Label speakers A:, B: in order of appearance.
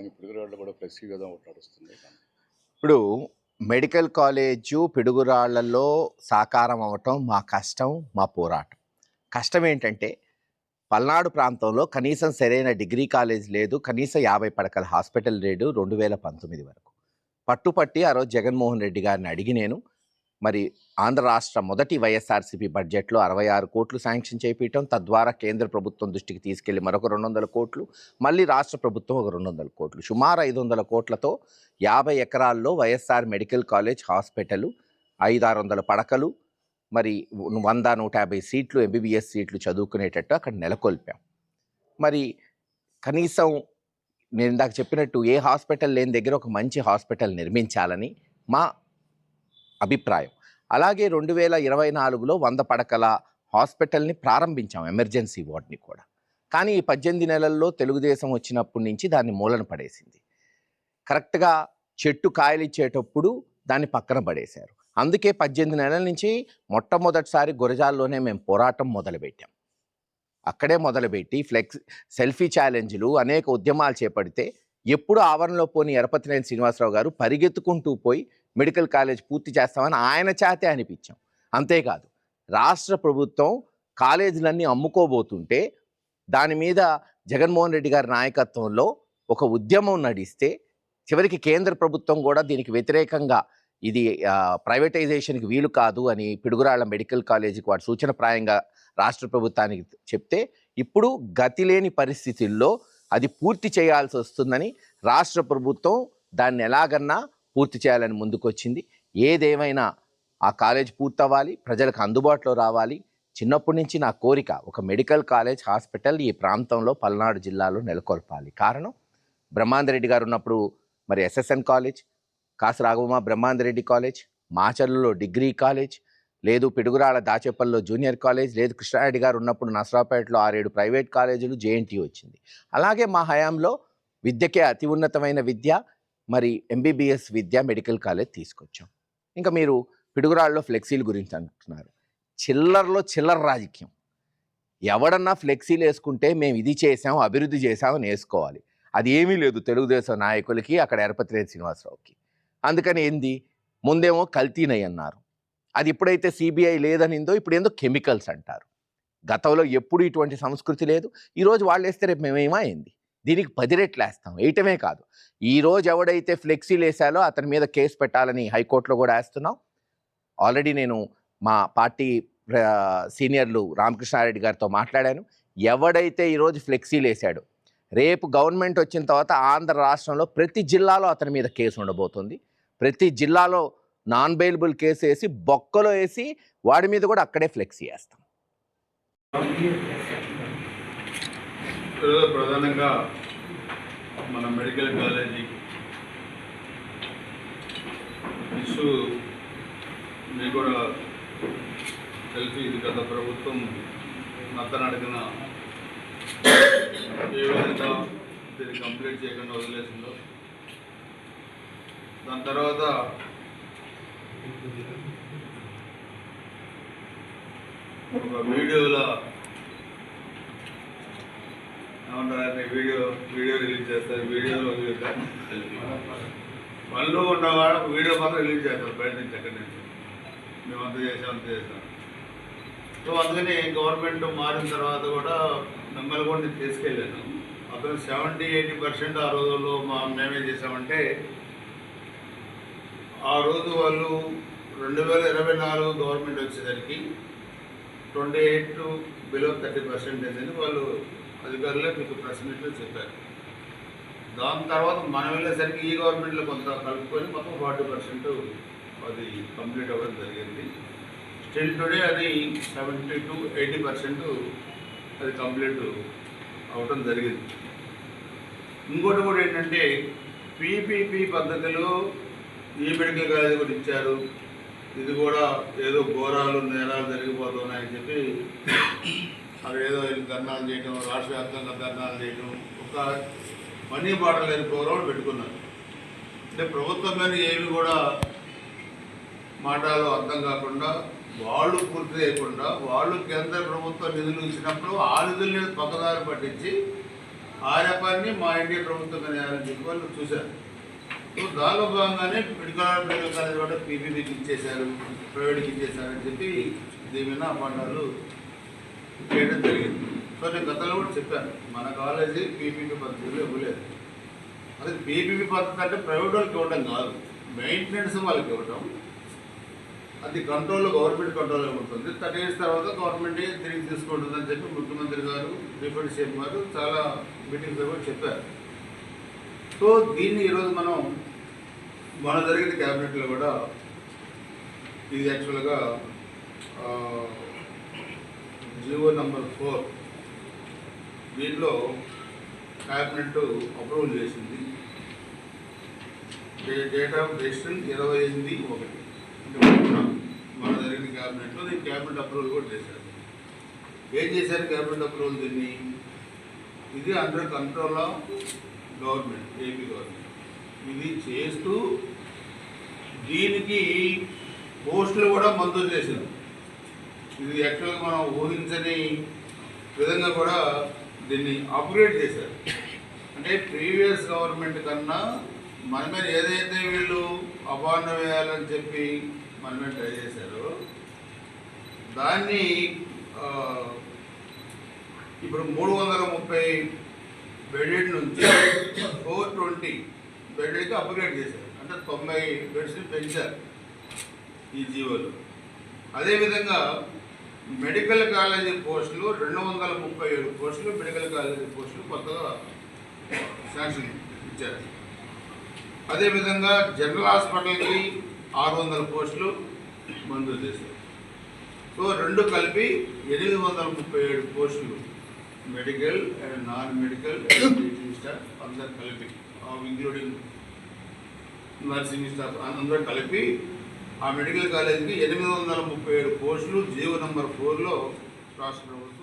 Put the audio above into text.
A: అదేవిధంగా పిడుగురాళ్ళు కూడా ఫ్లెక్సీ కదా ఒకటి నడుస్తుంది
B: ఇప్పుడు మెడికల్ కాలేజు పిడుగురాళ్ళలో సాకారం అవ్వటం మా కష్టం మా పోరాటం. కష్టం ఏంటంటే పల్నాడు ప్రాంతంలో కనీసం సరైన డిగ్రీ కాలేజ్ లేదు కనీసం యాభై పడకల హాస్పిటల్ రేడు రెండు వేల పంతొమ్మిది వరకు. పట్టుపట్టి ఆ రోజు జగన్మోహన్ రెడ్డి గారిని అడిగి నేను మరి ఆంధ్ర రాష్ట్ర మొదటి వైఎస్ఆర్సీపీ బడ్జెట్లో అరవై ఆరు కోట్లు శాంక్షన్ చేపించడం తద్వారా కేంద్ర ప్రభుత్వం దృష్టికి తీసుకెళ్ళి మరొక రెండు వందల కోట్లు మళ్ళీ రాష్ట్ర ప్రభుత్వం ఒక రెండు వందల కోట్లు. సుమారు ఐదు వందల కోట్లతో యాభై ఎకరాల్లో వైఎస్ఆర్ మెడికల్ కాలేజ్ హాస్పిటల్ ఐదు ఆరు వందల పడకలు మరి వంద నూట యాభై సీట్లు ఎంబీబీఎస్ సీట్లు చదువుకునేటట్టు అక్కడ నెలకొల్పాం. మరి కనీసం నేను ఇందాక చెప్పినట్టు ఏ హాస్పిటల్ లేని దగ్గర ఒక మంచి హాస్పిటల్ నిర్మించాలని మా అభిప్రాయం. అలాగే రెండు వేల ఇరవై నాలుగులో వంద పడకల హాస్పిటల్ని ప్రారంభించాం ఎమర్జెన్సీ వార్డ్ని కూడా. కానీ ఈ పద్దెనిమిది నెలల్లో తెలుగుదేశం వచ్చినప్పటి నుంచి దాన్ని మూలన పడేసింది. కరెక్ట్గా చెట్టు కాయలు ఇచ్చేటప్పుడు దాన్ని పక్కన పడేశారు. అందుకే పద్దెనిమిది నెలల నుంచి మొట్టమొదటిసారి గురజాల్లోనే మేము పోరాటం మొదలుపెట్టాం. అక్కడే మొదలుపెట్టి ఫ్లెక్స్ సెల్ఫీ ఛాలెంజ్లు అనేక ఉద్యమాలు చేపడితే ఎప్పుడు ఆవరణలో పోని ఎరపతినేని శ్రీనివాసరావు గారు పరిగెత్తుకుంటూ పోయి మెడికల్ కాలేజ్ పూర్తి చేస్తామని ఆయన చేతే అనిపించాం. అంతేకాదు రాష్ట్ర ప్రభుత్వం కాలేజీలన్నీ అమ్ముకోబోతుంటే దాని మీద జగన్మోహన్ రెడ్డి గారి నాయకత్వంలో ఒక ఉద్యమం నడిస్తే చివరికి కేంద్ర ప్రభుత్వం కూడా దీనికి వ్యతిరేకంగా ఇది ప్రైవేటైజేషన్కి వీలు కాదు అని పిడుగురాళ్ళ మెడికల్ కాలేజీకి వాడు సూచనప్రాయంగా రాష్ట్ర ప్రభుత్వానికి చెప్తే ఇప్పుడు గతి లేని పరిస్థితుల్లో అది పూర్తి చేయాల్సి వస్తుందని రాష్ట్ర ప్రభుత్వం దాన్ని ఎలాగన్నా పూర్తి చేయాలని ముందుకొచ్చింది. ఏదేమైనా ఆ కాలేజ్ పూర్తవ్వాలి ప్రజలకు అందుబాటులో రావాలి. చిన్నప్పటి నుంచి నా కోరిక ఒక మెడికల్ కాలేజ్ హాస్పిటల్ ఈ ప్రాంతంలో పల్నాడు జిల్లాలో నెలకొల్పాలి. కారణం? బ్రహ్మాందరెడ్డి గారు ఉన్నప్పుడు మరి SSN college Kasu Raghavamma Brahmananda Reddy college మాచర్లలో degree college లేదు పిడుగురాళ్ళ దాచేపల్లిలో జూనియర్ కాలేజ్ లేదు కృష్ణారెడ్డి గారు ఉన్నప్పుడు నసరాపేటలో ఆరేడు ప్రైవేట్ కాలేజీలు జేఎన్టీ వచ్చింది. అలాగే మా హయాంలో విద్యకే అతి ఉన్నతమైన విద్య మరి ఎంబీబీఎస్ విద్యా మెడికల్ కాలేజ్ తీసుకొచ్చాం. ఇంకా మీరు పిడుగురాళ్ళలో ఫ్లెక్సీల గురించి అంటున్నారు. చిల్లరలో చిల్లర రాజకీయం. ఎవడన్నా ఫ్లెక్సీలు వేసుకుంటే మేము ఇది చేసాం అభివృద్ధి చేసామని వేసుకోవాలి. అది ఏమీ లేదు తెలుగుదేశం నాయకులకి అక్కడ ఎరపతిరేని శ్రీనివాసరావుకి. అందుకని ఏంది? ముందేమో కల్తీనై అన్నారు. అది ఎప్పుడైతే సిబిఐ లేదనిందో ఇప్పుడు ఏందో కెమికల్స్ అంటారు. గతంలో ఎప్పుడు ఇటువంటి సంస్కృతి లేదు. ఈరోజు వాళ్ళు వేస్తే రేపు మేమేమో అయింది దీనికి పది రెట్లు వేస్తాం. వేయటమే కాదు. ఈరోజు ఎవడైతే ఫ్లెక్సీలు వేశాలో అతని మీద కేసు పెట్టాలని హైకోర్టులో కూడా వేస్తున్నాం. ఆల్రెడీ నేను మా పార్టీ సీనియర్లు రామకృష్ణారెడ్డి గారితో మాట్లాడాను. ఎవడైతే ఈరోజు ఫ్లెక్సీలు వేసాడో రేపు గవర్నమెంట్ వచ్చిన తర్వాత ఆంధ్ర రాష్ట్రంలో ప్రతి జిల్లాలో అతని మీద కేసు ఉండబోతుంది. ప్రతి జిల్లాలో నాన్ బెయిలబుల్ కేసు వేసి బొక్కలో వేసి వాడి మీద కూడా అక్కడే ఫ్లెక్సీ వేస్తాం.
C: ఈరోజు ప్రధానంగా మన మెడికల్ కాలేజీ ఇష్యూ మీకు కూడా తెలిసి ఇది గత ప్రభుత్వం నత్తనడిగిన ఏ విధంగా దీన్ని కంప్లీట్ చేయకుండా వదిలేసిందో. దాని తర్వాత ఒక వీడియోలో ఏమంటారంటే వీడియో వీడియో రిలీజ్ చేస్తారు వీడియోలో పనులు ఉన్నవాడు వీడియో మాత్రం రిలీజ్ చేస్తారు బయట నుంచి ఎక్కడి నుంచి. మేము అంత చేసాం అంత చేసాం. సో అందుకని గవర్నమెంట్ మారిన తర్వాత కూడా మిమ్మల్ని కూడా నేను తీసుకెళ్ళాను. అతను సెవెంటీ ఎయిటీ పర్సెంట్ ఆ రోజుల్లో మా మేమేం చేసామంటే ఆ రోజు వాళ్ళు రెండు వేల ఇరవై నాలుగు గవర్నమెంట్ వచ్చేసరికి twenty eight to below thirty percentage అని వాళ్ళు అధికారులే మీకు ప్రెస్ మీట్లో చెప్పారు. దాని తర్వాత మనం వెళ్ళేసరికి ఈ గవర్నమెంట్లో కొంత కలుపుకొని మొత్తం ఫార్టీ పర్సెంట్ అది కంప్లీట్ అవ్వడం జరిగింది. స్టిల్ టుడే అది సెవెంటీ టు ఎయిటీ పర్సెంట్ అది కంప్లీట్ అవటం జరిగింది. ఇంకోటి కూడా ఏంటంటే పీపీపీ పద్ధతిలో ఈ మెడికల్ కాలేజీ కూడా ఇచ్చారు. ఇది కూడా ఏదో ఘోరాలు నేరాలు జరిగిపోతున్నాయని చెప్పి అక్కడ ఏదో ధర్నాలు చేయడం రాష్ట్ర వ్యాప్తంగా ధర్నాలు చేయడం ఒక మనీ బాటలు లేని ప్రోగ్రాం పెట్టుకున్నారు. అంటే ప్రభుత్వం మీద ఏమి కూడా మాటలు అర్థం కాకుండా వాళ్ళు పూర్తి చేయకుండా వాళ్ళు కేంద్ర ప్రభుత్వం నిధులు ఇచ్చినప్పుడు ఆ నిధుల్ని పక్కదారి పట్టించి ఆ పని మా ఎన్డీఏ ప్రభుత్వం చేయాలని చెప్పి వాళ్ళు చూశారు. సో దానిలో భాగంగానే మెడికల్ మెడికల్ కాలేజ్ కూడా పీపీపీకి ఇచ్చేశారు ప్రైవేట్కి ఇచ్చేశారని చెప్పి దీని మీద అపాండాలు చేయడం జరిగింది. సో నేను గతంలో కూడా చెప్పాను మన కాలేజీ పీపీపీ పద్ధతిలో ఇవ్వలేదు అది పీపీపీ పద్ధతి అంటే ప్రైవేట్ వాళ్ళకి ఇవ్వడం కాదు మెయింటెనెన్స్ వాళ్ళకి ఇవ్వడం. అది కంట్రోల్లో గవర్నమెంట్ కంట్రోల్లో ఉంటుంది. థర్టీ ఇయర్స్ తర్వాత గవర్నమెంట్ తిరిగి తీసుకుంటుంది అని చెప్పి ముఖ్యమంత్రి గారు డిప్యూటీ సీఎం గారు చాలా మీటింగ్స్ కూడా చెప్పారు. సో దీన్ని ఈరోజు మనం మన జరిగిన క్యాబినెట్లో కూడా ఇది యాక్చువల్గా జీవో నంబర్ ఫోర్. దీంట్లో క్యాబినెట్ అప్రూవల్ చేసింది. డేట్ ఆఫ్ డెసిషన్ ఇరవై ఎనిమిది ఒకటి. మన జరిగిన క్యాబినెట్లో దీన్ని క్యాబినెట్ అప్రూవల్ కూడా చేశారు. ఏం చేశారు క్యాబినెట్ అప్రూవల్ దీన్ని? ఇది under control of government AP government ఇది చేస్తూ దీనికి పోస్టులు కూడా మంజూరు చేశారు. ఇది యాక్చువల్గా మనం ఊహించని విధంగా కూడా దీన్ని అప్గ్రేడ్ చేశారు. అంటే ప్రీవియస్ గవర్నమెంట్ కన్నా మన మీద ఏదైతే వీళ్ళు అపాండ వేయాలని చెప్పి మన మీద ట్రై చేశారో దాన్ని ఇప్పుడు మూడు వందల ముప్పై బెడెడ్ నుంచి ఫోర్ ట్వంటీ బెడెడ్కి అప్గ్రేడ్ చేశారు. అంటే తొంభై బెడ్స్ని పెంచారు ఈ జీవోలు. అదేవిధంగా మెడికల్ కాలేజీ పోస్టులు రెండు వందల ముప్పై ఏడు పోస్టులు మెడికల్ కాలేజీ పోస్టులు కొత్తగా శాంక్షన్ ఇచ్చారు. అదేవిధంగా జనరల్ హాస్పిటల్కి ఆరు వందల పోస్టులు మంజూరు చేశారు. సో రెండు కలిపి ఎనిమిది వందల ముప్పై ఏడు పోస్టులు medical and non medical teaching staff అందరు కలిపి ఇంక్లూడింగ్ నర్సింగ్ స్టాఫ్ అందరూ కలిపి ఆ మెడికల్ కాలేజీకి ఎనిమిది వందల ముప్పై ఏడు పోస్టులు జీవో నెంబర్ ఫోర్లో రాష్ట్ర ప్రభుత్వం